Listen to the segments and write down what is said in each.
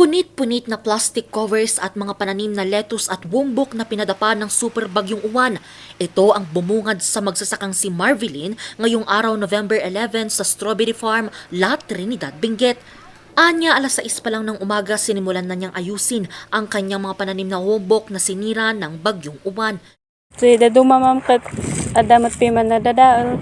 Punit-punit na plastic covers at mga pananim na lettuce at bumbok na pinadapa ng super bagyong uwan. Ito ang bumungad sa magsasakang si Marvelin ngayong araw November 11 sa Strawberry Farm, La Trinidad, Benguet. Anya alas 6 pa lang ng umaga sinimulan na niyang ayusin ang kanyang mga pananim na bumbok na sinira ng bagyong uwan. So, daduma ma'am kat adamat piman na dadaal.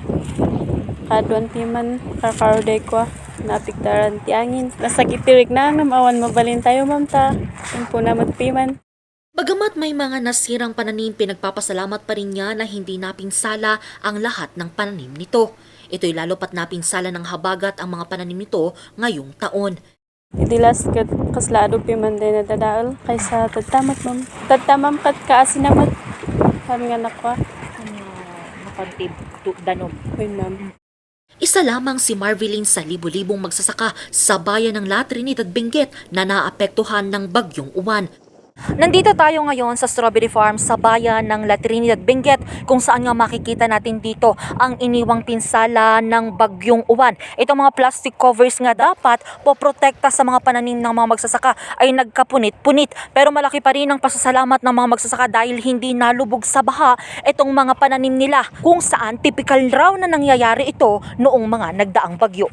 Kaduan piman kakarday ko napiktaran ti angin. Nasakit tirik na nam awan mabalin tayo ma'am ta. Tempo na magpiman. Bagamat may mga nasirang pananim, pinagpapasalamat pa rin niya na hindi napinsala ang lahat ng pananim nito. Ito'y lalo pat napinsala ng habagat ang mga pananim nito ngayong taon. Idilas kat kaslado piman din na dadaal kaysa tatamat ma'am. Tatamam kat kaasinamat. Kami nga nakwa. Napantib, danog. Uy ma'am. Isa lamang si Marvelin sa libu-libong magsasaka sa bayan ng La Trinidad, Benguet na naapektuhan ng bagyong uwan. Nandito tayo ngayon sa Strawberry Farm sa bayan ng La Trinidad, Benguet kung saan nga makikita natin dito ang iniwang pinsala ng bagyong uwan. Itong mga plastic covers nga dapat poprotekta sa mga pananim ng mga magsasaka ay nagkapunit-punit. Pero malaki pa rin ang pasasalamat ng mga magsasaka dahil hindi nalubog sa baha itong mga pananim nila kung saan typical raw na nangyayari ito noong mga nagdaang bagyo.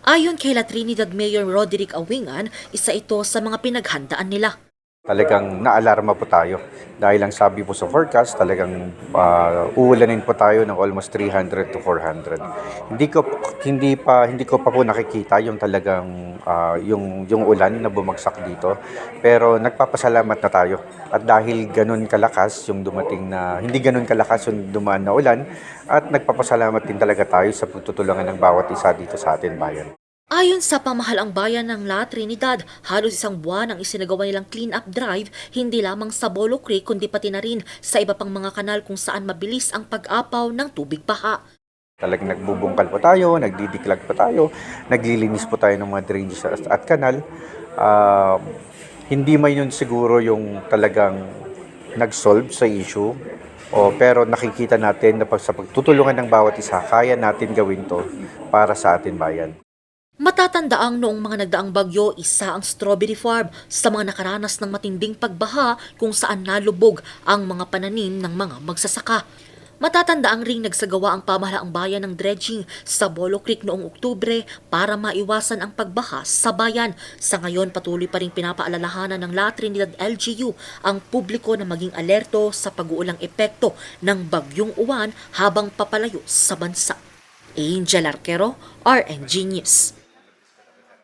Ayon kay La Trinidad Mayor Roderick Awingan, isa ito sa mga pinaghandaan nila. Talagang naalarma po tayo dahil ang sabi po sa forecast talagang uh, uulanin po tayo ng almost 300 to 400. Hindi ko hindi pa hindi ko pa po nakikita yung talagang ah, yung yung ulan na bumagsak dito. Pero nagpapasalamat na tayo. At dahil ganun kalakas yung dumating na hindi ganun kalakas yung dumaan na ulan at nagpapasalamat din talaga tayo sa pagtutulungan ng bawat isa dito sa atin bayan. Ayon sa pamahalang bayan ng La Trinidad, halos isang buwan ang isinagawa nilang clean-up drive hindi lamang sa Bolo Creek kundi pati na rin sa iba pang mga kanal kung saan mabilis ang pag-apaw ng tubig baha. Talagang nagbubungkal po tayo, nagdidiklag po tayo, naglilinis po tayo ng mga drainage at, kanal. Ah, hindi man yun siguro yung talagang nag-solve sa issue, o, pero nakikita natin na pag, sa pagtutulungan ng bawat isa, kaya natin gawin to para sa atin bayan. Matatandaang noong mga nagdaang bagyo, isa ang strawberry farm sa mga nakaranas ng matinding pagbaha kung saan nalubog ang mga pananim ng mga magsasaka. Matatandaang ring nagsagawa ang pamahalaang bayan ng dredging sa Bolo Creek noong Oktubre para maiwasan ang pagbaha sa bayan. Sa ngayon, patuloy pa rin pinapaalalahanan ng La Trinidad LGU ang publiko na maging alerto sa pag-uulang epekto ng bagyong uwan habang papalayo sa bansa. Angel Arquero, RNG News.